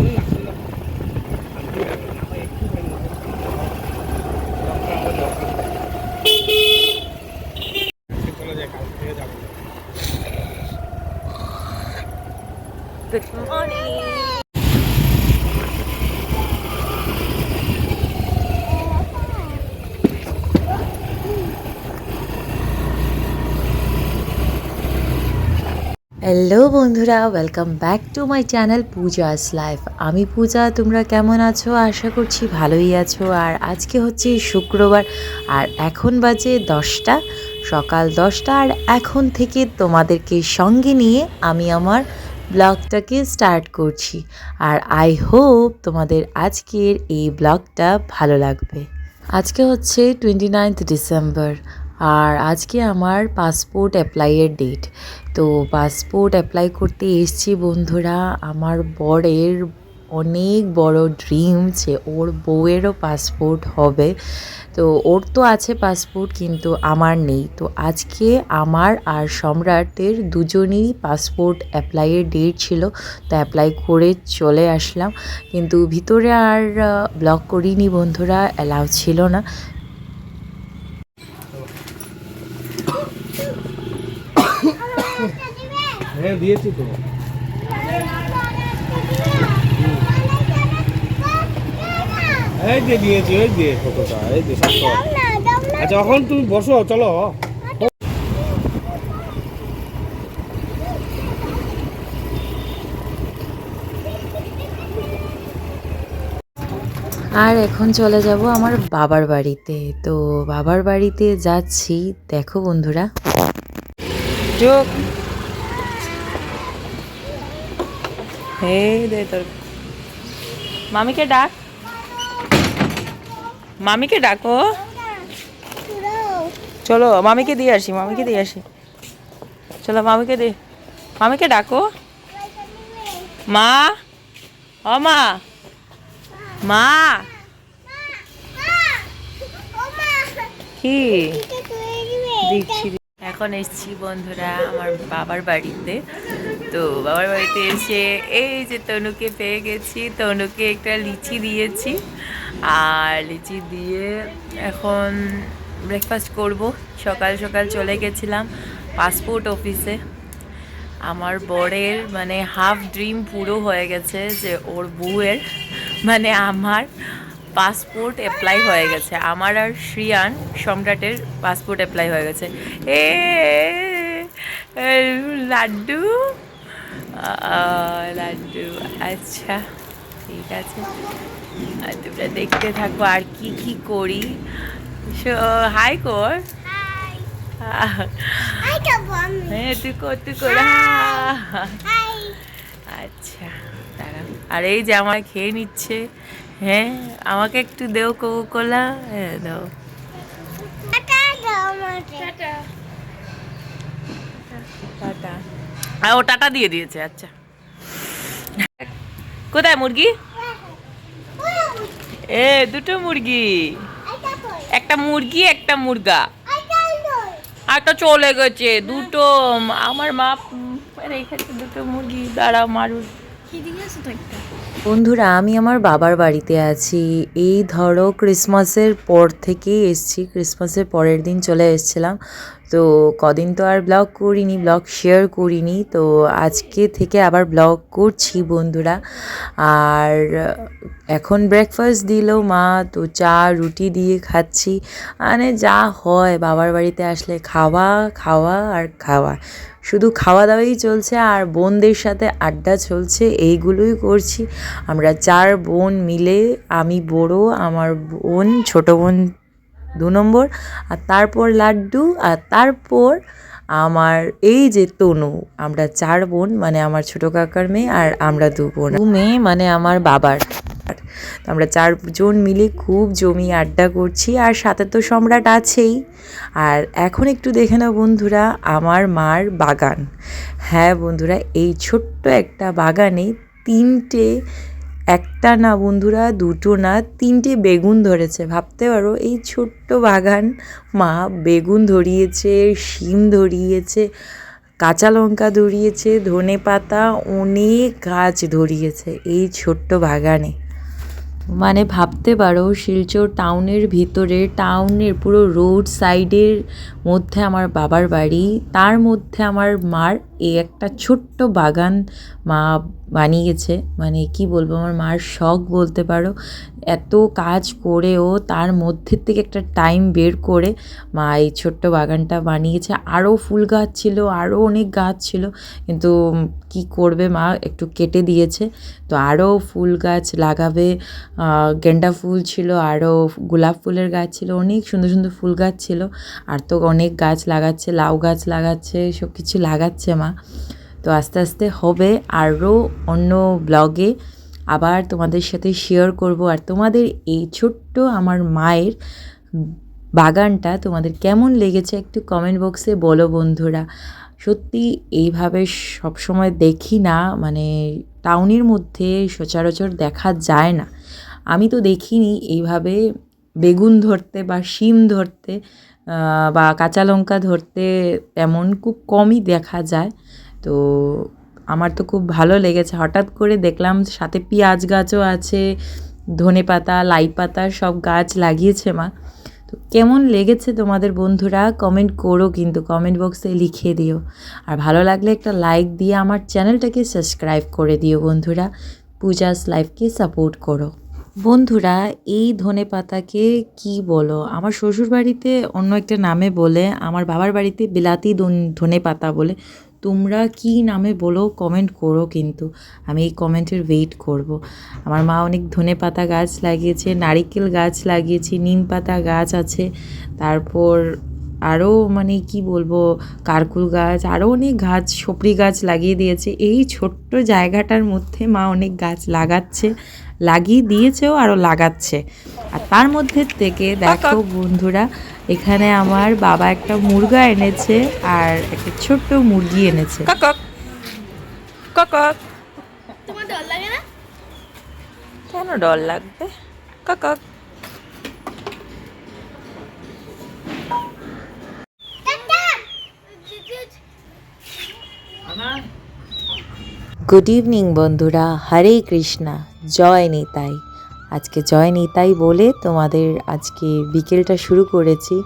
Yeah. Hello বন্ধুরা welcome back to my channel Puja's life আমি পূজা, তোমরা কেমন আছো? আশা করছি ভালোই আছো। আর আজকে হচ্ছে শুক্রবার, আর এখন বাজে দশটা, সকাল দশটা, আর এখন থেকে তোমাদেরকে সঙ্গে নিয়ে আমি আমার ব্লগটাকে স্টার্ট করছি। আর আই হোপ তোমাদের আজকের এই ব্লগটা ভালো লাগবে। আজকে হচ্ছে টোয়েন্টি নাইনথ ডিসেম্বর আর আজকে আমার পাসপোর্ট অ্যাপ্লাইয়ের ডেট তো পাসপোর্ট অ্যাপ্লাই করতে এসছি বন্ধুরা, আমার বরের অনেক বড় ড্রিম যে ওর বউয়েরও পাসপোর্ট হবে। তো ওর তো আছে পাসপোর্ট কিন্তু আমার নেই। তো আজকে আমার আর সম্রাটের দুজনেই পাসপোর্ট অ্যাপ্লাইয়ের ডেট ছিল। তো অ্যাপ্লাই করে চলে আসলাম। কিন্তু ভিতরে আর ব্লক করিনি বন্ধুরা অ্যালাউ ছিল না। হ্যাঁ দিয়েছি তো। এই যে দিয়েছি ওই যে ফটোটা এই যে সাতশো আচ্ছা এখন তুমি বসো চলো। আর এখন চলে যাব আমার বাবার বাড়িতে। তো বাবার বাড়িতে যাচ্ছি দেখো বন্ধুরা। হে দে তোর মামিকে ডাক। মামিকে ডাকো। চলো, মামিকে দিয়ে আসি, মামিকে দিয়ে আসি। চলো, মামিকে দিয়ে মামিকে ডাকো। মা। ও মা। মা। কি? দিচ্ছি। এখন এসছি বন্ধুরা আমার বাবার বাড়িতে। তো বাবার বাড়িতে এসে, এই যে তনুকে পেয়ে গেছি, তনুকে একটা লিচি দিয়েছি। আর লিচি দিয়ে এখন ব্রেকফাস্ট করব। সকাল সকাল চলে গেছিলাম পাসপোর্ট অফিসে আমার বরের মানে হাফ ড্রিম পুরো হয়ে গেছে যে ওর বউয়ের মানে আমার পাসপোর্ট অ্যাপ্লাই হয়ে গেছে। আমার আর শ্রিয়ান সম্রাটের পাসপোর্ট অ্যাপ্লাই হয়ে গেছে। এ, লাড্ডু। লাড্ডু আচ্ছা ঠিক আছে। আর তোমরা দেখতে থাকো আর কি কি করি। হাই কর হ্যাঁ তুই কর তুই কর। আচ্ছা দাঁড়াও আর এই যে আমার খেয়ে নিচ্ছে। হ্যাঁ আমাকে একটু দেও কোকো কোলা হ্যাঁ দাও। টাটা। ও টাটা দিয়ে দিয়েছে আচ্ছা। কোথায় মুরগি? এ, দুটো মুরগি। একটা মুরগি, একটা মুরগা। একটা চলে গেছে, দুটো। আমার মা এখানে দুটো মুরগি দাঁড়া মারুর বন্ধুরা, আমি আমার বাবার বাড়িতে আছি। এই ধরো ক্রিসমাসের পর থেকেই এসছি। ক্রিসমাসের পরের দিন চলে এসেছিলাম। তো কদিন তো আর ব্লগ করিনি ব্লগ শেয়ার করিনি। তো আজকে থেকে আবার ব্লগ করছি বন্ধুরা। আর এখন ব্রেকফাস্ট দিল মা, তো চা, রুটি দিয়ে খাচ্ছি। মানে যা হয়, বাবার বাড়িতে আসলে খাওয়া খাওয়া আর খাওয়া। শুধু খাওয়া দাওয়াই চলছে আর বোনদের সাথে আড্ডা চলছে, এইগুলোই করছি। আমরা চার বোন মিলে, আমি বড়, আমার বোন, ছোট বোন দু নম্বর, আর তারপর লাড্ডু, আর তারপর আমার, এই যে তনু, আমরা চার বোন মানে আমার ছোট কাকার মেয়ে আর আমরা দু বোন। মেয়ে মানে আমার বাবার। তো আমরা চারজন মিলে খুব জমি আড্ডা করছি আর সাথে তো সম্রাট আছেই। আর এখন একটু দেখে নাও বন্ধুরা, আমার মার বাগান। হ্যাঁ বন্ধুরা, এই ছোট্ট একটা বাগানে তিনটে, একটা না বন্ধুরা, দুটো না, তিনটে বেগুন ধরেছে। ভাবতে পারো, এই ছোট্ট বাগান মা বেগুন ধরিয়েছে, শিম ধরিয়েছে, কাঁচা লঙ্কা ধরিয়েছে ধনে পাতা অনেক গাছ ধরিয়েছে এই ছোট্ট বাগানে। মানে ভাবতে পারো, শিলচর টাউনের ভিতরে, টাউনের পুরো রোড সাইডের মধ্যে আমার বাবার বাড়ি, তার মধ্যে আমার মার এই একটা ছোট্ট বাগান মা বানিয়েছে। মানে কি বলব, আমার মার শখ বলতে পারো। এত কাজ করেও তার মধ্যে থেকে একটা টাইম বের করে মা এই ছোট্ট বাগানটা বানিয়েছে। আরও ফুল গাছ ছিল আরও অনেক গাছ ছিল। কিন্তু কি করবে মা? একটু কেটে দিয়েছে। তো আরও ফুল গাছ লাগাবে। গেন্ডা ফুল ছিল আরও গোলাপ ফুলের গাছ ছিল, অনেক সুন্দর সুন্দর ফুল গাছ ছিল। আর তো অনেক গাছ লাগাচ্ছে, লাউ গাছ লাগাচ্ছে সব কিছু লাগাচ্ছে মা। তো আস্তে আস্তে হবে। আরও অন্য ব্লগে আবার তোমাদের সাথে শেয়ার করব। আর তোমাদের এই ছোট্ট আমার মায়ের বাগানটা তোমাদের কেমন লেগেছে একটু কমেন্ট বক্সে বলো বন্ধুরা। সত্যি এইভাবে সবসময় দেখি না মানে টাউনের মধ্যে সচরাচর দেখা যায় না। আমি তো দেখিনি এইভাবে বেগুন ধরতে বা শিম ধরতে বা কাঁচা লঙ্কা ধরতে তেমন খুব কমই দেখা যায়। তো আমার তো খুব ভালো লেগেছে। হঠাৎ করে দেখলাম সাথে পেঁয়াজ গাছও আছে, ধনে পাতা, লাই পাতা সব গাছ লাগিয়েছে মা। তো কেমন লেগেছে তোমাদের বন্ধুরা? কমেন্ট করো কিন্তু, কমেন্ট বক্সে লিখে দিও। আর ভালো লাগলে একটা লাইক দিয়ে আমার চ্যানেলটাকে সাবস্ক্রাইব করে দিও বন্ধুরা। পূজাস লাইফকে সাপোর্ট করো। বন্ধুরা, এই ধনে পাতাকে কি বলো? আমার শ্বশুর বাড়িতে অন্য একটা নামে বলে, আমার বাবার বাড়িতে বিলাতি ধনে পাতা বলে। তোমরা কি নামে বলো কমেন্ট করো কিন্তু। আমি এই কমেন্টের ওয়েট করব। আমার মা অনেক ধনে পাতা গাছ লাগিয়েছে, নারিকেল গাছ লাগিয়েছে, নিম পাতা গাছ আছে। তারপর আরও মানে কি বলব, কারকুল গাছ আরও অনেক গাছ সপরি গাছ লাগিয়ে দিয়েছে। এই ছোট্ট জায়গাটার মধ্যে মা অনেক গাছ লাগাচ্ছে। লাগিয়ে দিয়েছেও আরও লাগাচ্ছে। আর তার মধ্যে থেকে দেখো বন্ধুরা এখানে আমার বাবা একটা মুরগা এনেছে আর একটা ছোট্ট মুরগি এনেছে। কাকক কাকক তোমার ডর লাগে না? কেন ডর লাগবে? কাকক গুড ইভিনিং বন্ধুরা। হরে কৃষ্ণা। জয় নিতাই আজকে জয় নিতাই বলে তোমাদের আজকে বিকেলটা শুরু করেছি।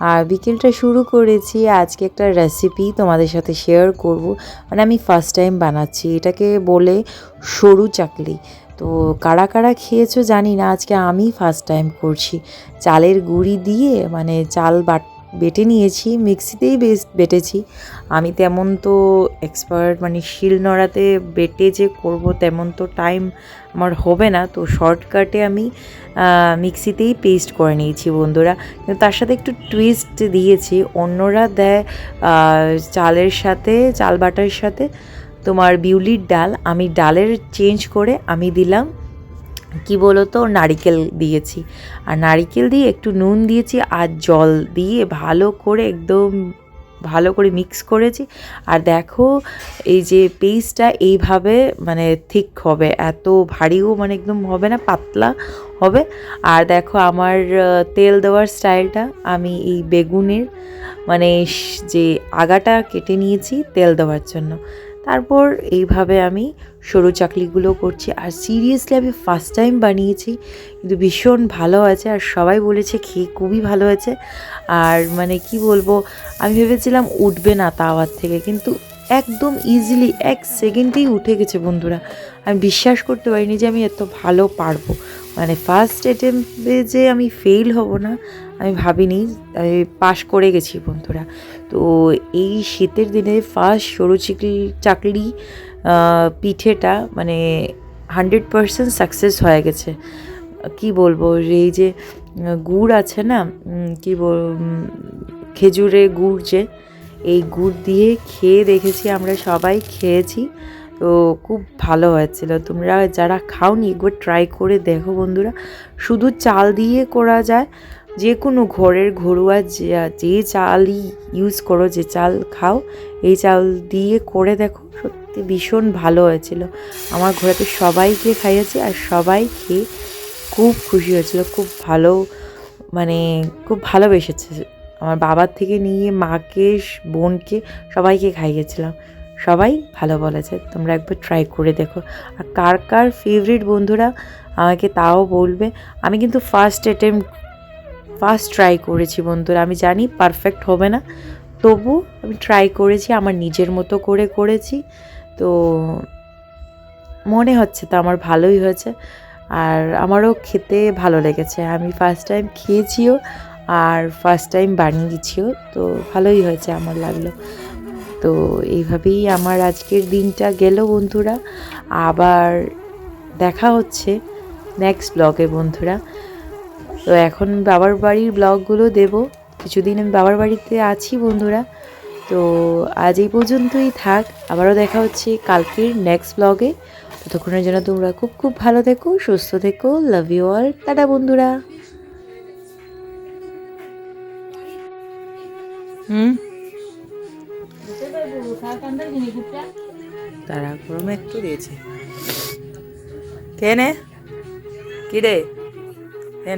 আর বিকেলটা শুরু করেছি, আজকে একটা রেসিপি তোমাদের সাথে শেয়ার করব। মানে আমি ফার্স্ট টাইম বানাচ্ছি, এটাকে বলে সরু চাকলি। তো কারা কারা খেয়েছো জানি না, আজকে আমি ফার্স্ট টাইম করছি। চালের গুঁড়ি দিয়ে মানে চাল বাট, বেটে নিয়েছি, মিক্সিতেই বেটেছি। আমি তেমন তো এক্সপার্ট মানে শিল নড়াতে বেটে যে করব তেমন তো টাইম আমার হবে না, তো শর্টকাটে আমি মিক্সিতেই পেস্ট করে নিয়েছি বন্ধুরা। কিন্তু তার সাথে একটু টুইস্ট দিয়েছি, অন্যরা দেয় চালের সাথে, চাল বাটার সাথে। তোমার বিউলির ডাল, আমি ডালের চেঞ্জ করে আমি দিলাম, কি বলতো, নারিকেল দিয়েছি। আর নারিকেল দিয়ে একটু নুন দিয়েছি আর জল দিয়ে ভালো করে একদম ভালো করে মিক্স করেছি। আর দেখো, এই যে পেস্টটা এইভাবে মানে ঠিক হবে, এত ভারীও মানে একদম হবে না, পাতলা হবে। আর দেখো, আমার তেল দেওয়ার স্টাইলটা আমি এই বেগুনের মানে যে আগাটা কেটে নিয়েছি তেল দেওয়ার জন্য। তারপর এইভাবে আমি সরু চাকলিগুলো করছি। আর সিরিয়াসলি আমি ফার্স্ট টাইম বানিয়েছি, কিন্তু ভীষণ ভালো আছে। আর সবাই বলেছে খেয়ে খুবই ভালো হয়েছে। আর মানে কি বলব, আমি ভেবেছিলাম উঠবে না তাওয়ার থেকে, কিন্তু একদম ইজিলি এক সেকেন্ডেই উঠে গেছে বন্ধুরা। আমি বিশ্বাস করতে পারিনি যে আমি এত ভালো পারব। মানে ফার্স্ট অ্যাটেম্পে যে আমি ফেল হব না আমি ভাবিনি আমি পাশ করে গেছি বন্ধুরা। তো এই শীতের দিনে ফার্স্ট সরু চিকলি চাকলি পিঠেটা মানে হান্ড্রেড পারসেন্ট সাকসেস হয়ে গেছে। কি বলব, এই যে, গুড় আছে না কি বল খেজুরে গুড় যে, এই গুড় দিয়ে খেয়ে দেখেছি আমরা সবাই, খেয়েছি। তো খুব ভালো হয়েছিল। তোমরা যারা খাওনি, একবার ট্রাই করে দেখো বন্ধুরা। শুধু চাল দিয়ে করা যায় যে কোনো ঘরের ঘরোয়া যে যে চালই ইউজ করো, যে চাল খাও, এই চাল দিয়ে করে দেখো, সত্যি ভীষণ ভালো হয়েছিল। আমার ঘরেতে সবাইকে খাইয়েছি আর সবাই খেয়ে খুব খুশি হয়েছিল, খুব ভালো মানে খুব ভালোবেসেছে। আমার বাবার থেকে নিয়ে মাকে, বোনকে সবাইকে খাইয়েছিলাম। সবাই ভালো বলেছে, তোমরা একবার ট্রাই করে দেখো। আর কার কার ফেভারিট বন্ধুরা আমাকে তাও বলবে, আমি কিন্তু ফার্স্ট অ্যাটেম্প ফার্স্ট ট্রাই করেছি বন্ধুরা, আমি জানি পারফেক্ট হবে না, তবু আমি ট্রাই করেছি, আমার নিজের মতো করে করেছি, তো মনে হচ্ছে তো আমার ভালোই হয়েছে, আর আমারও খেতে ভালো লেগেছে, আমি ফার্স্ট টাইম খেয়েছিও আর ফার্স্ট টাইম বানিয়েছিও, তো ভালোই হয়েছে আমার লাগল, তো এইভাবেই আমার আজকের দিনটা গেল বন্ধুরা, আবার দেখা হচ্ছে নেক্সট ব্লগে বন্ধুরা তো এখন বাবার বাড়ির ব্লগগুলো দেব। কিছুদিন আমি বাবার বাড়িতে আছি বন্ধুরা। তো আজ এই পর্যন্তই থাক। আবারও দেখা হচ্ছে কালকের নেক্সট ব্লগে ততক্ষণের জন্য তোমরা খুব খুব ভালো থেকো, সুস্থ থেকো লাভ ইউ অল টাটা বন্ধুরা। হুম? তারা গরমে একটু দিয়েছে। কে নে। কি রে? কে